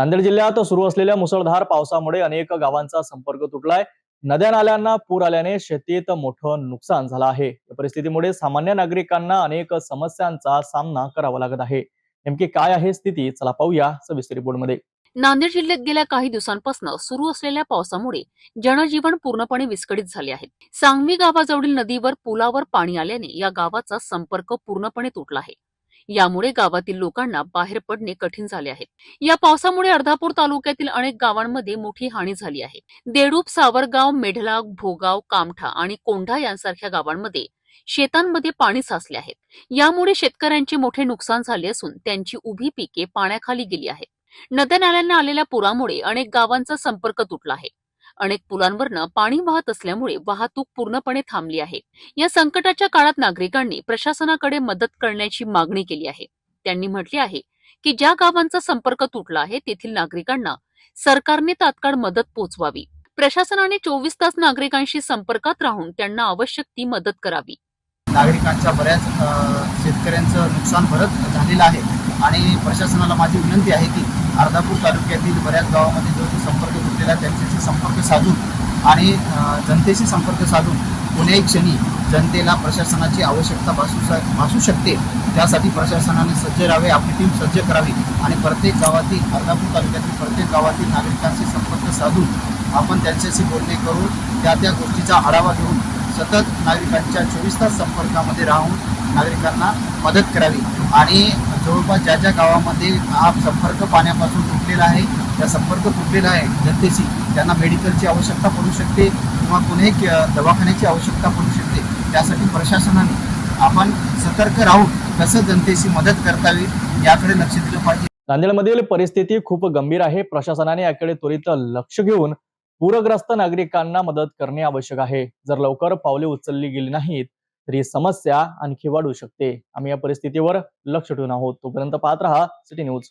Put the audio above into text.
नांदेड जिल्ह्यात सुरू असलेल्या मुसळधार पावसामुळे अनेक गावांचा संपर्क तुटलाय. नद्या नाल्यांना पूर आल्याने शेतीत मोठं नुकसान झालं आहे. या परिस्थितीमुळे सामान्य नागरिकांना अनेक समस्यांचा सामना करावा लागत आहे. नेमकी काय आहे स्थिती? चला पाहूया सविस्तर रिपोर्टमध्ये. नांदेड जिल्ह्यात गेल्या काही दिवसांपासून सुरू असलेल्या पावसामुळे जनजीवन पूर्णपणे विस्कळीत झाले आहे. सांगवी गावाजवळील नदीवर पुलावर पाणी आल्याने या गावाचा संपर्क पूर्णपणे तुटला आहे. यामुळे गावातील लोकांना बाहेर पडणे कठीण झाले आहे. या पावसामुळे अर्धापूर तालुक्यातील अनेक गावांमध्ये मोठी हानी झाली आहे. देडूप सावरगाव मेढला भोगाव कामठा आणि कोंढा यांसारख्या गावांमध्ये शेतांमध्ये पाणी साचले आहे. यामुळे शेतकऱ्यांचे मोठे नुकसान झाले असून त्यांची उभी पिके पाण्याखाली गेली आहेत. नद्या नाल्यांना आलेल्या पुरामुळे अनेक गावांचा संपर्क तुटला आहे. अनेक पुलांवरनं पाणी वाहत असल्यामुळे वाहतूक पूर्णपणे थांबली आहे. या संकटाच्या काळात नागरिकांनी प्रशासनाकडे मदत करण्याची मागणी केली आहे. त्यांनी म्हटले आहे की ज्या गावांचा संपर्क तुटला आहे तेथील नागरिकांना सरकारने तात्काळ मदत पोहोचवावी प्रशासनाने चोवीस तास नागरिकांशी संपर्कात राहून त्यांना आवश्यक ती मदत करावी. नागरिकांच्या बऱ्याच शेतकऱ्यांचं नुकसान भरत झालेलं आहे. आणि प्रशासनाला माझी विनंती आहे की अर्धापूर तालुक्यातील बऱ्याच गावामध्ये जो जो संपर्क तुटलेला त्यांच्याशी संपर्क साधून आणि जनतेशी संपर्क साधून कोण्याही क्षणी जनतेला प्रशासनाची आवश्यकता भासू भासू शकते. त्यासाठी प्रशासनाने सज्ज राहावे आपली टीम सज्ज करावी आणि प्रत्येक गावातील अर्धापूर तालुक्यातील प्रत्येक गावातील नागरिकांशी संपर्क साधून आपण त्यांच्याशी बोलणे करून त्या त्या गोष्टीचा आढावा घेऊन सतत नागरिकांच्या चोवीस तास संपर्कामध्ये राहून नागरिकांना मदत करावी. आणि जवळपास ज्या ज्या गावामध्ये हा संपर्क पाण्यापासून तुटलेला आहे त्या संपर्क तुटलेला आहे जनतेशी त्यांना मेडिकलची आवश्यकता पडू शकते किंवा कुठेही दवाखान्याची आवश्यकता पडू शकते. त्यासाठी प्रशासनाने आपण सतर्क राहून कसं जनतेशी मदत करता येईल याकडे लक्ष दिलं पाहिजे. नांदेडमधील परिस्थिती खूप गंभीर आहे. प्रशासनाने याकडे त्वरित लक्ष घेऊन पूरग्रस्त नागरिकांना मदत करणे आवश्यक आहे. जर लवकर पावले उचलली गेली नाहीत तर ही समस्या आणखी वाढू शकते. आम्ही या परिस्थितीवर लक्ष ठेवून आहोत. तोपर्यंत पाहत राहा सिटी न्यूज.